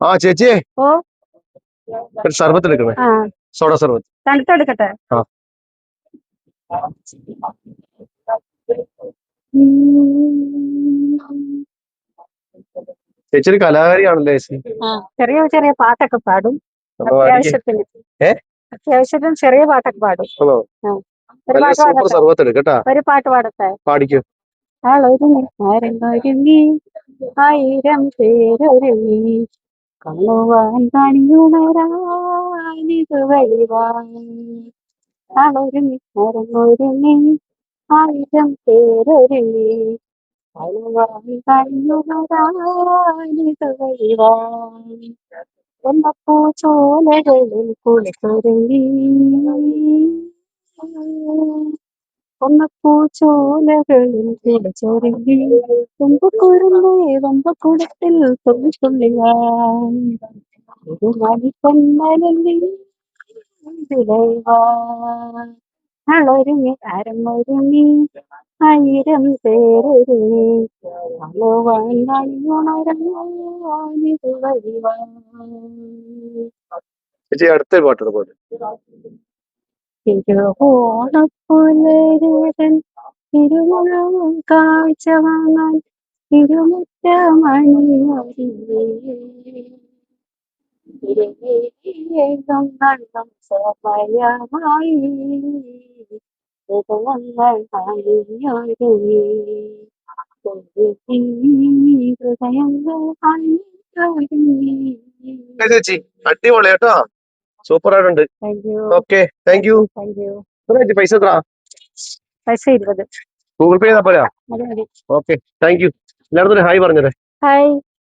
ആ ചേച്ചിയെ ഓ. ഒരു സർബത്ത് എടുക്കണേ. ആ. സോഡ സർബത്ത്. തണുത്തെടുക്കട്ടെ ആ. ചേച്ചി ഒരു കലാകാരിയാണല്ലേ ചേച്ചി? ആ ചെറിയ ചെറിയ പാട്ടൊക്കെ പാടും. അപ്പൊ പാടിക്ക്. അത്യാവശ്യത്തിന്. ഏ? അത്യാവശ്യത്തിന് ചെറിയ പാട്ടൊക്കെ പാടും. ആണോ? ഒരു നല്ല പാട്ട് സൂപ്പർ പാടട്ടെ. സർബത്ത് എടുക്കട്ടാ ഒരു പാട്ട് പാടട്ടെ. പാടിക്കോ. ആളൊരുങ്ങി ആയിരം പേരൊരുങ്ങി. കാണുവാൻ കണിയുണരാനിത് വഴിവാൻ ആളൊരുങ്ങി ആരങ്ങൊരുങ്ങി ആയിരം പേരൊരുങ്ങി കാണുവാൻ കണിയുണരാനിത് വഴിവാൻ എന്നപ്പൂ ചോലകളിൽ കുളിച്ചൊരുങ്ങി ഒന്നപ്പൂ കൂടെ കുളിച്ചൊരുങ്ങി തുമ്പക്കുരുമ്പേ വമ്പക്കുടത്തിൽ അളൊരുങ്ങി അരങ്ങൊരുങ്ങി ആയിരം വഴിവാൻ. അടുത്ത പാട്ട് പാട്ട് തിരുവോണപ്പുലരൻ തിരുമുളവും കാഴ്ച വാങ്ങാൻ തിരുമുറ്റമണിയേകം സമയമായി ഹൃദയങ്ങൾ അടിപൊളി കേട്ടോ. സൂപ്പർ ആയിട്ടുണ്ട് okay thank you thank you പൈസ എത്ര പൈസ ഇരുപത്. ഗൂഗിൾ പേ ചെയ്താ പോരാ? ഓക്കെ താങ്ക് യു എല്ലായിടത്തും ഹായ് പറഞ്ഞത് ഹായ്